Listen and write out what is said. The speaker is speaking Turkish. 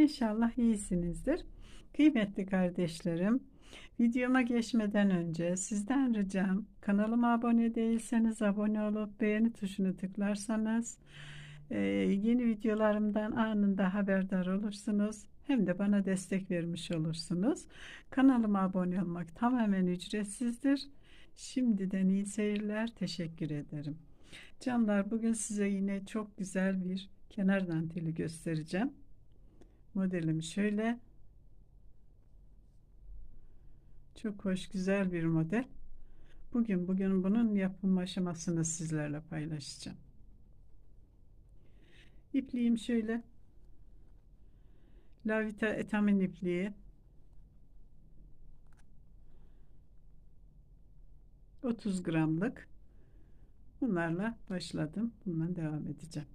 İnşallah iyisinizdir. Kıymetli kardeşlerim, videoma geçmeden önce sizden ricam kanalıma abone değilseniz abone olup beğeni tuşunu tıklarsanız e, yeni videolarımdan anında haberdar olursunuz. Hem de bana destek vermiş olursunuz. Kanalıma abone olmak tamamen ücretsizdir. Şimdiden iyi seyirler. Teşekkür ederim. Canlar bugün size yine çok güzel bir kenar danteli göstereceğim. Modelim şöyle. Çok hoş güzel bir model. Bugün bugün bunun yapım aşamasını sizlerle paylaşacağım. İpliğim şöyle. Lavita etamin ipliği. 30 gramlık. Bunlarla başladım. Bundan devam edeceğim.